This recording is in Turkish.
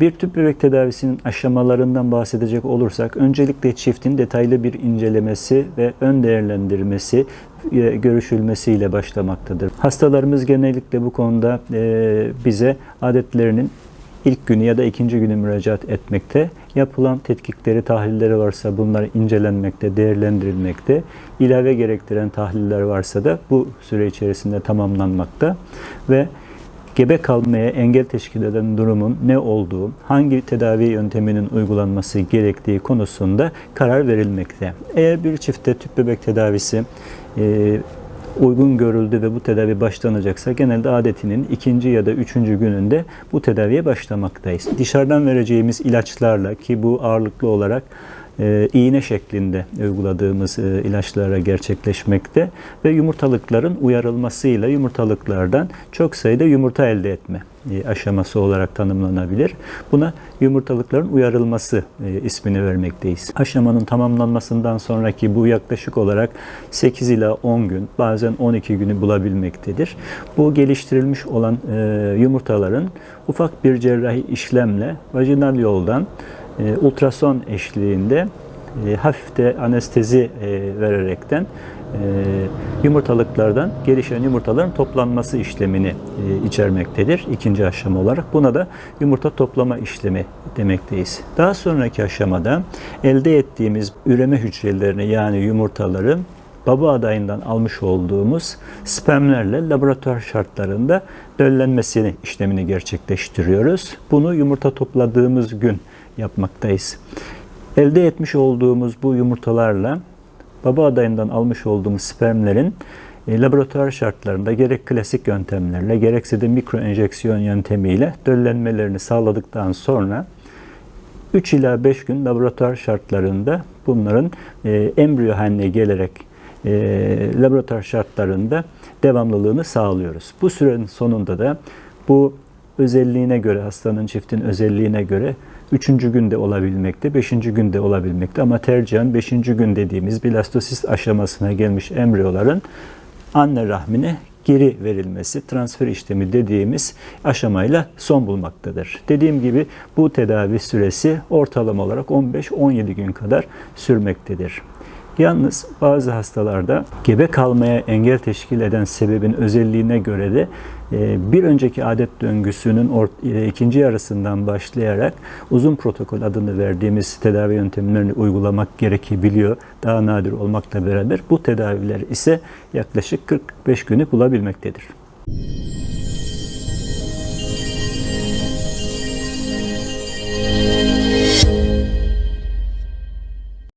Bir tüp bebek tedavisinin aşamalarından bahsedecek olursak öncelikle çiftin detaylı bir incelemesi ve ön değerlendirmesi e, görüşülmesiyle başlamaktadır. Hastalarımız genellikle bu konuda e, bize adetlerinin ilk günü ya da ikinci günü müracaat etmekte. Yapılan tetkikleri, tahlilleri varsa bunlar incelenmekte, değerlendirilmekte. İlave gerektiren tahliller varsa da bu süre içerisinde tamamlanmakta ve gebe kalmaya engel teşkil eden durumun ne olduğu, hangi tedavi yönteminin uygulanması gerektiği konusunda karar verilmekte. Eğer bir çifte tüp bebek tedavisi e, uygun görüldü ve bu tedavi başlanacaksa genelde adetinin ikinci ya da üçüncü gününde bu tedaviye başlamaktayız. Dışarıdan vereceğimiz ilaçlarla ki bu ağırlıklı olarak e, iğne şeklinde uyguladığımız e, ilaçlara gerçekleşmekte ve yumurtalıkların uyarılmasıyla yumurtalıklardan çok sayıda yumurta elde etme e, aşaması olarak tanımlanabilir. Buna yumurtalıkların uyarılması e, ismini vermekteyiz. Aşamanın tamamlanmasından sonraki bu yaklaşık olarak 8 ila 10 gün bazen 12 günü bulabilmektedir. Bu geliştirilmiş olan e, yumurtaların ufak bir cerrahi işlemle vajinal yoldan e, ultrason eşliğinde e, hafif de anestezi e, vererekten e, yumurtalıklardan gelişen yumurtaların toplanması işlemini içermektedir ikinci aşama olarak. Buna da yumurta toplama işlemi demekteyiz. Daha sonraki aşamada elde ettiğimiz üreme hücrelerini yani yumurtaları baba adayından almış olduğumuz spermlerle laboratuvar şartlarında döllenmesini işlemini gerçekleştiriyoruz. Bunu yumurta topladığımız gün yapmaktayız. Elde etmiş olduğumuz bu yumurtalarla baba adayından almış olduğumuz spermlerin e, laboratuvar şartlarında gerek klasik yöntemlerle gerekse de mikro enjeksiyon yöntemiyle döllenmelerini sağladıktan sonra 3 ila 5 gün laboratuvar şartlarında bunların e, embriyo haline gelerek e, laboratuvar şartlarında devamlılığını sağlıyoruz. Bu sürenin sonunda da bu özelliğine göre, hastanın çiftin özelliğine göre Üçüncü günde olabilmekte, beşinci günde olabilmekte ama tercihen beşinci gün dediğimiz blastosist aşamasına gelmiş embriyoların anne rahmine geri verilmesi, transfer işlemi dediğimiz aşamayla son bulmaktadır. Dediğim gibi bu tedavi süresi ortalama olarak 15-17 gün kadar sürmektedir. Yalnız bazı hastalarda gebe kalmaya engel teşkil eden sebebin özelliğine göre de e, bir önceki adet döngüsünün e, ikinci yarısından başlayarak uzun protokol adını verdiğimiz tedavi yöntemlerini uygulamak gerekebiliyor. Daha nadir olmakla beraber bu tedaviler ise yaklaşık 45 günü bulabilmektedir.